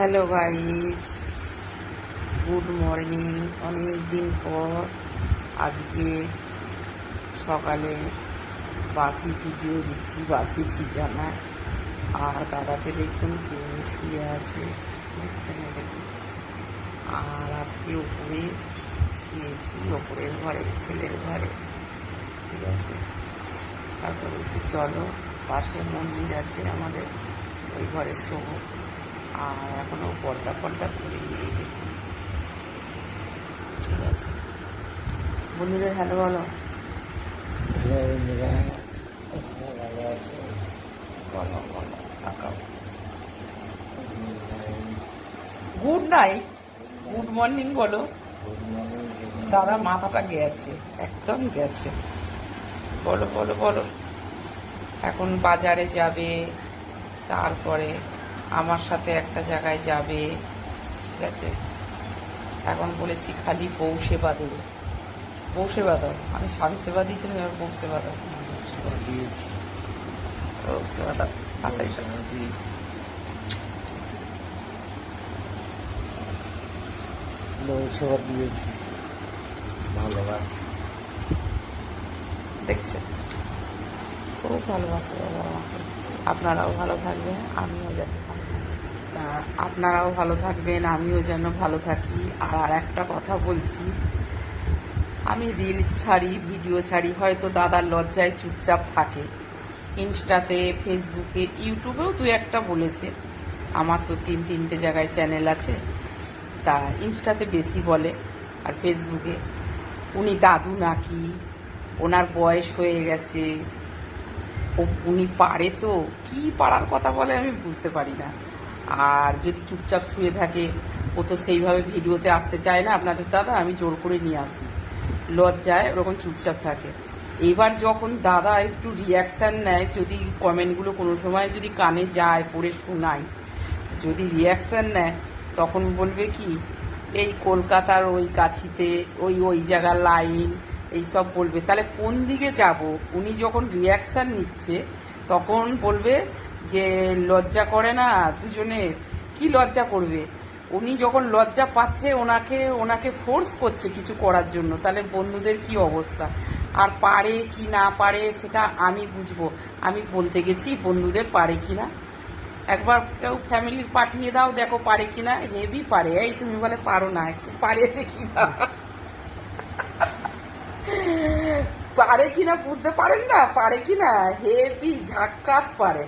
Hello guys good morning অনেক দিন পর আজকে সকালে বাসি ভিডিও দিচ্ছি, বাসি ভিজানা আর দাদাকে দেখুন কেমনি শুয়ে আছে, দেখছেন দেখুন। আর আজকে ওপরে শুয়েছি ওপরের ঘরে, ছেলের ঘরে। ঠিক আছে। তারপর বলছি, চলো পাশে মন্দির আছে আমাদের, ওই ঘরে শোবো। আর এখনও পর্দা পর্দা করে নিয়ে ঠিক আছে। বন্ধুদের হ্যালো বলো। বলো বলো গুড নাইট গুড মর্নিং বলো। দাদা মাথাটা গেছে একদম গেছে। বলো বলো বলো। এখন বাজারে যাবে তারপরে আমার সাথে একটা জায়গায় যাবে ঠিক আছে? এখন বলেছি খালি বউ সেবা দেবে। বউ সেবা দাও। আমি স্বামী সেবা দিয়েছিলাম এবার বউ সেবা দাও। বউ সেবা দাও মাথায় সেবা দিয়েছি। ভালোবাসি দেখছে? খুব ভালোবাসে বাবা আমাকে। আপনারাও ভালো থাকবেন আমিও যেন ভালো থাকি তা আপনারাও ভালো থাকবেন, আমিও যেন ভালো থাকি। আর আর একটা কথা বলছি, আমি রিলস ছাড়ি ভিডিও ছাড়ি, হয়তো দাদার লজ্জায় চুপচাপ থাকে। ইনস্টাতে, ফেসবুকে, ইউটিউবেও দু একটা বলেছে। আমার তো তিন, তিনটে জায়গায় চ্যানেল আছে। তা ইনস্টাতে বেশি বলে আর ফেসবুকে। উনি দাদু নাকি? ওনার বয়স হয়ে গেছে। ও, উনি পারে তো? কি পারার কথা বলে আমি বুঝতে পারি না। আর যদি চুপচাপ শুয়ে থাকে, ও তো সেইভাবে ভিডিওতে আসতে চায় না। আপনাদের দাদা, আমি জোর করে নিয়ে আসি। লজ্জায় ওরকম চুপচাপ থাকে। এবার যখন দাদা একটু রিয়াকশান নেয়, যদি কমেন্টগুলো কোনো সময় যদি কানে যায়, পড়ে শোনায়, যদি রিয়াকশান নেয়, তখন বলবে কি, এই কলকাতার ওই কাছিতে, ওই ওই জায়গার লাইন এইসব বলবে। তাহলে কোন দিকে যাব? উনি যখন রিয়াকশান নিচ্ছে, তখন বলবে যে লজ্জা করে না দুজনের কি লজ্জা করবে? উনি যখন লজ্জা পাচ্ছে ওনাকে ওনাকে ফোর্স করছে কিছু করার জন্য, তাহলে বন্ধুদের কি অবস্থা? আর পারে কি না পারে সেটা আমি বুঝব। আমি বলতে গেছি, বন্ধুদের পারে কি না? একবার কেউ ফ্যামিলির পাঠিয়ে দাও, দেখো পারে কি না। হেভি পারে। এই তুমি বলে পারো না, একটু পারে দেখি না। পারে কিনা বুঝতে পারেন না? পারে কিনা হেভি ঝাক্কাস পারে।